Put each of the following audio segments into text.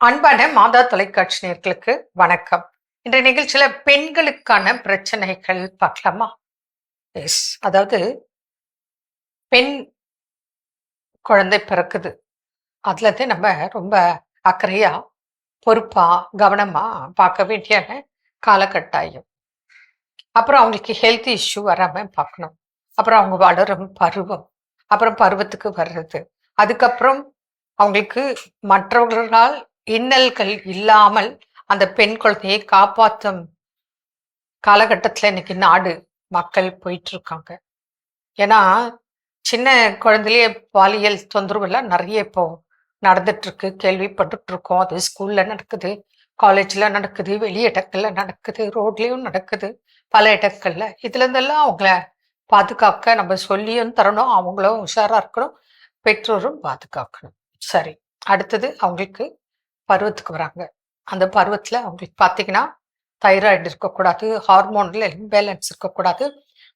அன்பான மாதா தொலைக்காட்சி நேர்களுக்கு வணக்கம். இன்றைய நிகழ்ச்சியில பெண்களுக்கான பிரச்சனைகள் பார்க்கலாமா? எஸ் அதாவது பெண் குழந்தை பிறக்குது. அதுல இருந்து நம்ம ரொம்ப அக்கறையா பொறுப்பா கவனமா பார்க்க வேண்டிய காலகட்டாயம். அப்புறம் அவங்களுக்கு ஹெல்த் இஷ்யூ வராம பார்க்கணும். அப்புறம் அவங்க வளரும் பருவம். அப்புறம் பருவத்துக்கு வர்றது. அதுக்கப்புறம் அவங்களுக்கு மற்றவர்களால் இன்னல்கள் இல்லாமல் அந்த பெண் குழந்தையை காப்பாற்றும் காலகட்டத்தில் இன்னைக்கு நாடு மக்கள் போயிட்டு இருக்காங்க ஏன்னா சின்ன குழந்தையிலேயே பாலியல் தொந்தரவு எல்லாம் நிறைய இப்போ நடந்துட்டு இருக்கு கேள்விப்பட்டுட்டு இருக்கோம் அது ஸ்கூல்ல நடக்குது காலேஜில் நடக்குது வெளி இடங்கள்ல நடக்குது ரோட்லேயும் நடக்குது பல இடங்கள்ல. இதுல இருந்தெல்லாம் அவங்கள பாதுகாக்க நம்ம சொல்லியும் தரணும் அவங்களும் உஷாரா இருக்கணும் பெற்றோரும் பாதுகாக்கணும். சரி அடுத்தது அவங்களுக்கு பருவத்துக்கு வராங்க. அந்த பருவத்தில் அவங்களுக்கு பார்த்தீங்கன்னா தைராய்டு இருக்கக்கூடாது ஹார்மோனில் இம்பேலன்ஸ் இருக்கக்கூடாது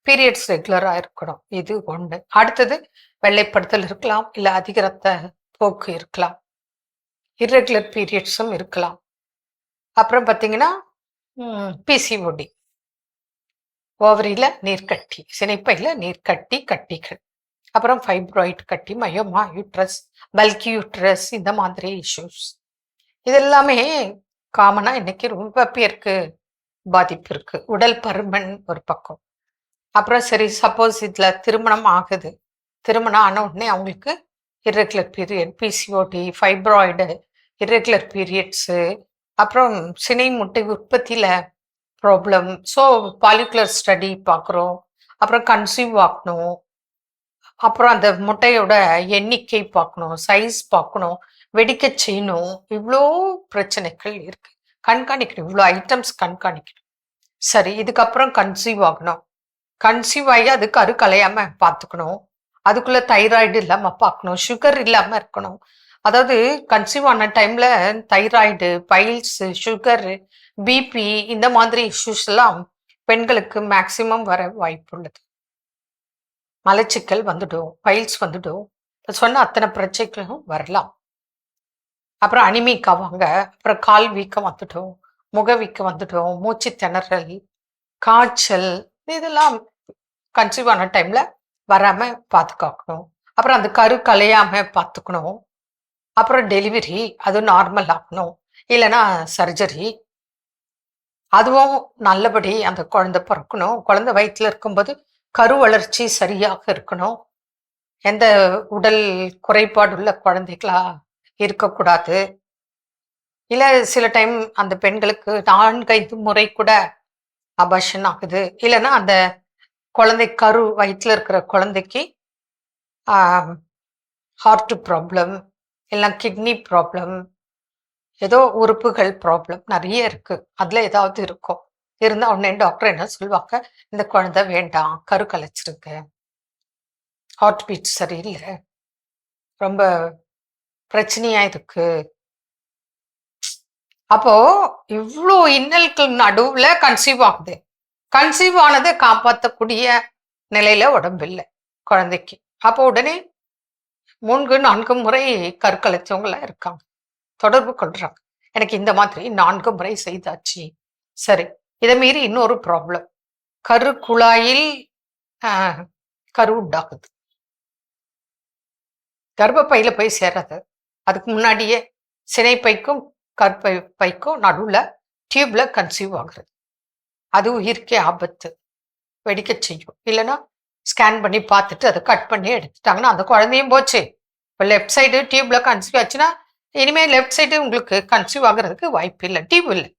பீரியட்ஸ் ரெகுலராக இருக்கணும். இது ஒன்று அடுத்தது வெள்ளைப்படுத்தல் இருக்கலாம் இல்லை அதிக ரத்த போக்கு இருக்கலாம். இர்ரெகுலர் பீரியட்ஸும் இருக்கலாம். அப்புறம் பார்த்தீங்கன்னா பிசிஓடி ஓவரியில் நீர்க்கட்டி சினைப்பையில் நீர்க்கட்டி கட்டிகள். அப்புறம் ஃபைப்ராய்ட் கட்டி மயோமா யூட்ரஸ் பல்கி யூட்ரஸ் இந்த மாதிரி இஷ்யூஸ் இதெல்லாமே காமனாக இன்னைக்கு ரொம்ப பேருக்கு பாதிப்பு இருக்கு உடல் பருமன் ஒரு பக்கம். அப்புறம் சரி சப்போஸ் இதில் திருமணம் ஆகுது. திருமணம் ஆன உடனே அவங்களுக்கு irregular period PCOD fibroid irregular periods அப்புறம் சினை முட்டை உற்பத்தியில் ப்ராப்ளம் ஸோ பாலிகுலர் ஸ்டடி பார்க்குறோம் அப்புறம் கன்சீவ் ஆகணும் அப்புறம் அந்த முட்டையோட எண்ணிக்கை பார்க்கணும் சைஸ் பார்க்கணும் வெடிக்க செய்யணும். இவ்வளோ பிரச்சனைகள் இருக்கு. கண்காணிக்கணும். இவ்வளோ ஐட்டம்ஸ் கண்காணிக்கணும். சரி இதுக்கப்புறம் கன்சீவ் ஆகணும். கன்சீவ் ஆகி அது கரு கலையாம பார்த்துக்கணும். அதுக்குள்ள தைராய்டு இல்லாம பார்க்கணும். சுகர் இல்லாம இருக்கணும். அதாவது கன்சீவ் ஆன டைம்ல தைராய்டு பைல்ஸ் சுகர் பிபி இந்த மாதிரி இஷ்யூஸ் எல்லாம் பெண்களுக்கு மேக்சிமம் வர வாய்ப்பு உள்ளது மலச்சிக்கல் வந்துடும். பைல்ஸ் வந்துடும். சொன்ன அத்தனை பிரச்சனைகளும் வரலாம். அப்புறம் அனிமிக் ஆவாங்க அப்புறம் கால் வீக்கம் வந்துட்டோம் முக வீக்கம் வந்துட்டோம் மூச்சு திணறல் காய்ச்சல் இதெல்லாம் கன்சீவ் ஆன டைம்ல வராம பாதுகாக்கணும் அப்புறம் அந்த கரு கலையாம பார்த்துக்கணும் அப்புறம் டெலிவரி அது நார்மல் ஆகணும் இல்லைன்னா சர்ஜரி அதுவும் நல்லபடி அந்த குழந்தை பிறக்கணும். குழந்தை வயிற்றுல இருக்கும்போது கரு வளர்ச்சி சரியாக இருக்கணும். எந்த உடல் குறைபாடு உள்ள குழந்தைகளா இருக்கக்கூடாது. இல்லை சில டைம் அந்த பெண்களுக்கு நான்கைந்து முறை கூட அபாஷன் ஆகுது. இல்லைன்னா அந்த குழந்தை கரு வயிற்றில் இருக்கிற குழந்தைக்கு ஹார்ட் ப்ராப்ளம் இல்லை கிட்னி ப்ராப்ளம் ஏதோ உறுப்புகள் ப்ராப்ளம் நிறைய இருக்கு. அதுல ஏதாவது இருக்கும். இருந்தால் உடனே டாக்டர் என்ன சொல்லுவாங்க? இந்த குழந்தை வேண்டாம் கரு கலைச்சிருக்கு ஹார்ட் பீட் சரியில்லை. ரொம்ப பிரச்சனையா இருக்கு அப்போ இவ்வளோ இன்னல்கள் நடுவுல கன்சீவ் ஆகுது. கன்சீவ் ஆனதை காப்பாற்றக்கூடிய நிலையில உடம்பு இல்லை குழந்தைக்கு. அப்போ உடனே மூன்று நான்கு முறை கற்கலைச்சவங்களா இருக்காங்க. தொடர்பு கொள்றாங்க. எனக்கு இந்த மாதிரி நான்கு முறை செய்தாச்சு. சரி இதை மீறி இன்னொரு ப்ராப்ளம் கரு குழாயில் ஆஹ், கரு உண்டாகுது. கர்ப்பப்பையில போய் சேராது அதுக்கு முன்னாடியே சினைப்பைக்கும் கற்பை பைக்கும் நடுவில் டியூப்ல கன்சீவ் ஆகுறது. அது உயிர்க்கே ஆபத்து. வெடிக்க செய்யும். இல்லைன்னா ஸ்கேன் பண்ணி பார்த்துட்டு அதை கட் பண்ணி எடுத்துட்டாங்கன்னா அந்த குழந்தையும் போச்சு. இப்போ லெஃப்ட் சைடு டியூப்ல கன்சீவ் ஆச்சுன்னா இனிமேல் லெஃப்ட் சைடு உங்களுக்கு கன்சீவ் ஆகுறதுக்கு வாய்ப்பு இல்லை. டியூப் இல்லை.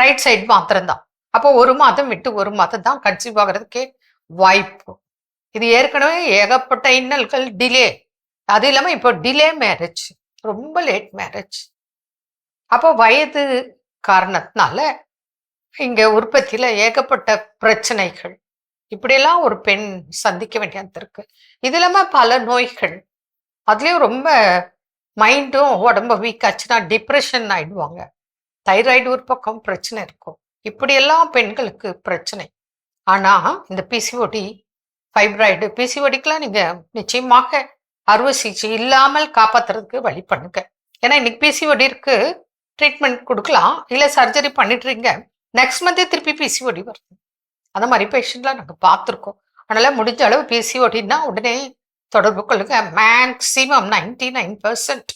ரைட் சைடு மாத்திரம்தான். அப்போ ஒரு மாதம் விட்டு ஒரு மாதம் தான் கன்சீவ் ஆகுறதுக்கே வாய்ப்பு. இது ஏற்கனவே ஏகப்பட்ட இன்னல்கள் டிலே அது இல்லாமல் இப்போ டிலே மேரேஜ் ரொம்ப லேட் மேரேஜ் அப்போ வயது காரணத்தினால இங்கே உற்பத்தியில் ஏகப்பட்ட பிரச்சனைகள். இப்படியெல்லாம் ஒரு பெண் சந்திக்க வேண்டியது இருக்கு. இது இல்லாமல் பல நோய்கள். அதுலேயும் ரொம்ப மைண்டும் உடம்ப வீக் ஆச்சுன்னா டிப்ரெஷன் ஆயிடுவாங்க. தைராய்டு ஒரு பக்கம் பிரச்சனை இருக்கும். இப்படியெல்லாம் பெண்களுக்கு பிரச்சனை. ஆனால் இந்த பிசிஓடி ஃபைப்ராய்டு பிசிஓடிக்கெலாம் நீங்கள் நிச்சயமாக அறுவை சிகிச்சை இல்லாமல் காப்பாத்துறதுக்கு வழி பண்ணுங்க. ஏன்னா இன்னைக்கு பிசிஓடி இருக்கு ட்ரீட்மெண்ட் கொடுக்கலாம் இல்லை சர்ஜரி பண்ணிட்டுறீங்க நெக்ஸ்ட் மந்தே திருப்பி பிசிஓடி வருது. அந்த மாதிரி பேஷண்ட்லாம் நாங்கள் பார்த்துருக்கோம். அதனால் முடிஞ்ச அளவு பிசிஓடினா உடனே தொடர்பு கொள்ளுங்க. மேக்ஸிமம் நைன்டி நைன் பர்சன்ட்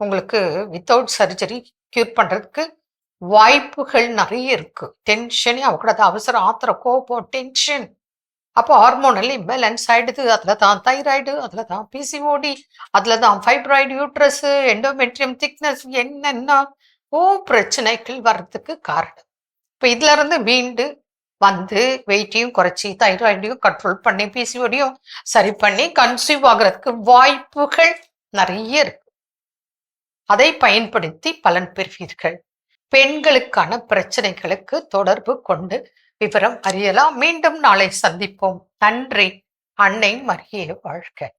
உங்களுக்கு வித்தவுட் சர்ஜரி க்யூர் பண்ணுறதுக்கு வாய்ப்புகள் நிறைய இருக்குது டென்ஷனே ஆகக்கூடாது அவசரம் ஆத்திர கோபம் டென்ஷன் அப்போ ஹார்மோனல் இம்பேலன்ஸ் ஆயிடுது அதில் தான் தைராய்டு அதில் தான் பிசிஓடி அதில் தான் ஃபைப்ராய்டு யூட்ரஸ் எண்டோமெட்ரியம் திக்னஸ் என்னென்ன ஓ பிரச்சனைகள் வர்றதுக்கு காரணம். இப்போ இதுலேருந்து மீண்டு வந்து வெயிட்டையும் குறைச்சி தைராய்டையும் கண்ட்ரோல் பண்ணி பிசிஓடியும் சரி பண்ணி கன்சீவ் ஆகிறதுக்கு வாய்ப்புகள் நிறைய இருக்கு. அதை பயன்படுத்தி பலன் பெறுவீர்கள். பெண்களுக்கான பிரச்சனைகளுக்கு தொடர்பு கொண்டு விவரம் அறியலாம். மீண்டும் நாளை சந்திப்போம். நன்றி. அன்னை மரியே வாழ்க.